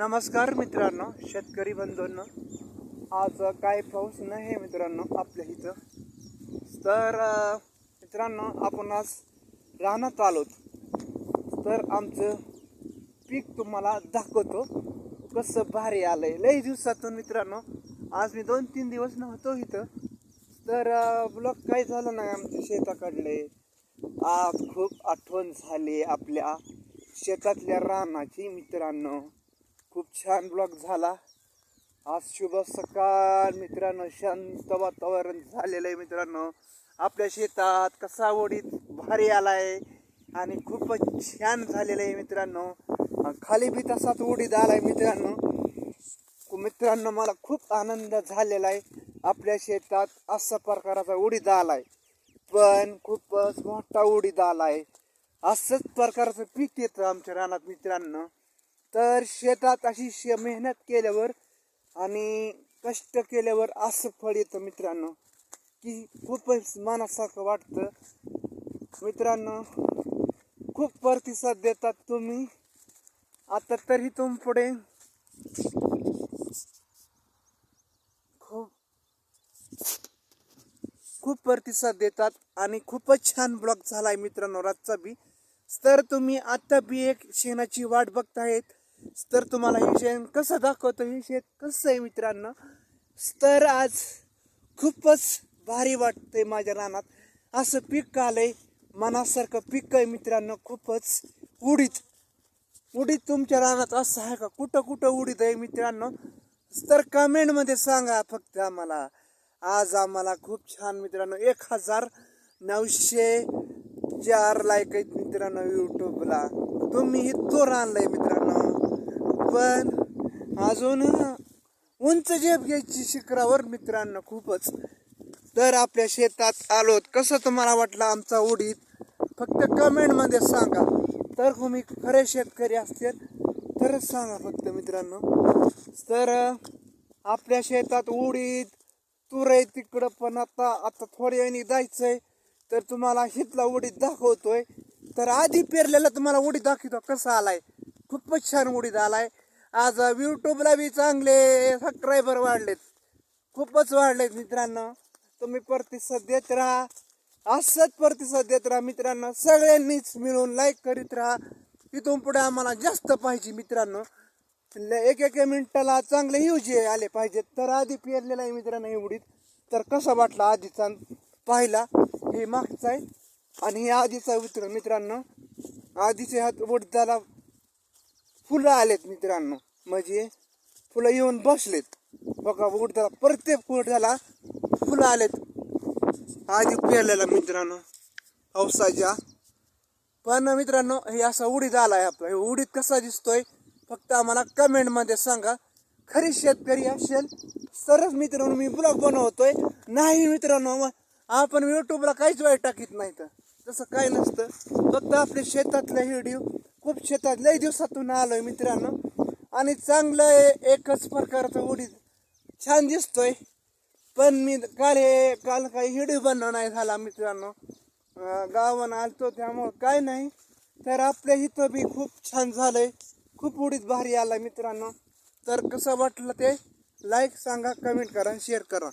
नमस्कार मित्रांनो शेतकरी बंधूंनो. आज काय पाऊस नाही आहे मित्रांनो आपल्या इथं. तर मित्रांनो आपण आज रानात आलोत. तर आमचं पीक तुम्हाला दाखवतो. कसं भारी आलंय. लई दिवसातून मित्रांनो आज मी दोन तीन दिवस नव्हतो इथं. तर ब्लॉक काय झालं नाही आमच्या शेताकडले. आज खूप आठवण झाली आपल्या शेतातल्या रानाची मित्रांनो. खूप छान ब्लॉक झाला. आज शुभ सकाळ मित्रांनो. शांत वातावरण झालेलं आहे मित्रांनो. आपल्या शेतात कसा ओढीत भारी आलाय आणि खूपच छान झालेलं आहे मित्रांनो. खाली बी तसाच उडीद आलाय मित्रांनो. मित्रांनो मला खूप आनंद झालेला आहे. आपल्या शेतात असा प्रकाराचा उडीद आलाय. पण खूपच मोठा उडीद आलाय. असंच प्रकारचं पीक येतं आमच्या रानात मित्रांनो. तर शेतात अशी शे मेहनत केल्यावर आणि कष्ट केल्यावर असं फळ येतं मित्रांनो की खूपच मनासारखं वाटतं. मित्रांनो खूप प्रतिसाद देतात तुम्ही. आता तरी तुम पुढे. खूप खूप प्रतिसाद देतात आणि खूपच छान ब्लॉग झालाय मित्रांनो रातचा बी. तर तुम्ही आता बी एक शेणाची वाट बघतायत. तर तुम्हाला हे शेण कसं दाखवतो? हे शेत कसं आहे मित्रांनो? तर आज खूपच भारी वाटतंय माझ्या रानात. असं पीक आलंय मनासारखं पीक आहे मित्रांनो खूपच उडीत उडीद तुमच्या रानात असं आहे का? कुठं कुठं उडीद आहे मित्रांनो? तर कमेंटमध्ये सांगा फक्त आम्हाला. आज आम्हाला खूप छान मित्रांनो एक हजार नऊशे चार लाईक आहेत मित्रांनो यूट्यूबला तुम्ही इथं आणलंय मित्रांनो. पण अजून उंच जेब घ्यायची शिखरावर मित्रांनो खूपच. तर आपल्या शेतात आलोत. कसं तुम्हाला वाटलं आमचा उडीद? फक्त कमेंटमध्ये सांगा. तर तुम्ही खरे शेतकरी असतील तरच सांगा फक्त मित्रांनो. तर आपल्या शेतात उडीद तूर आहे तिकडं पण आता आता थोड्या वेळाने जायचंय. तर तुम्हाला हितला उडीद दाखवतोय. तर आधी पेरलेला तुम्हाला उडीद दाखवतो. कसा आलाय? खूपच छान उडीद आलाय. आज यूट्यूबला बी चांगले सबस्क्रायबर वाढलेत. खूपच वाढलेत मित्रांनो. तुम्ही प्रतिसाद देत राहा. असंच प्रतिसाद देत राहा मित्रांनो. सगळ्यांनीच मिळून लाईक करीत राहा. इथून पुढे आम्हाला जास्त पाहिजे मित्रांनो. एक एक मिनिटाला चांगले ह्यूज आले पाहिजेत. तर आधी पेरलेला आहे मित्रांनो एवढीत तर कसा वाटला आधीचा पाहिला? हे मागचा आहे. आणि हे आधीचा मित्र मित्रांनो. आधीचे हात वडदाला फुलं आलेत मित्रांनो. म्हणजे फुलं येऊन बसलेत. बघा उडदाला प्रत्येक उडदाला फुलं आलेत. आधी पेरलेला मित्रांनो. औसाच्या पण मित्रांनो हे असा उडीद आहे आपला. हे उडीद कसा दिसतोय? फक्त आम्हाला कमेंटमध्ये सांगा. खरी शेतकरी असेल तरच मित्रांनो मी ब्लॉग बनवतोय. नाही मित्रांनो मग आपण युट्यूबला काहीच वाईट टाकीत नाही तर. तसं काय नसतं. फक्त आपले शेतातले व्हिडिओ खूप शेतात लय दिवसातून आलोय मित्रांनो. आणि चांगलं आहे एकच प्रकारचं उडीद. छान दिसतोय. पण मी काल हे काल काही व्हिडिओ बनणं नाही झाला मित्रांनो. गावानं आलतो त्यामुळं काय नाही. तर आपल्या इथं बी खूप छान झालंय. खूप उडीद भारी आला मित्रांनो. तर कसं वाटलं ते? लाईक सांगा कमेंट करा शेअर करा.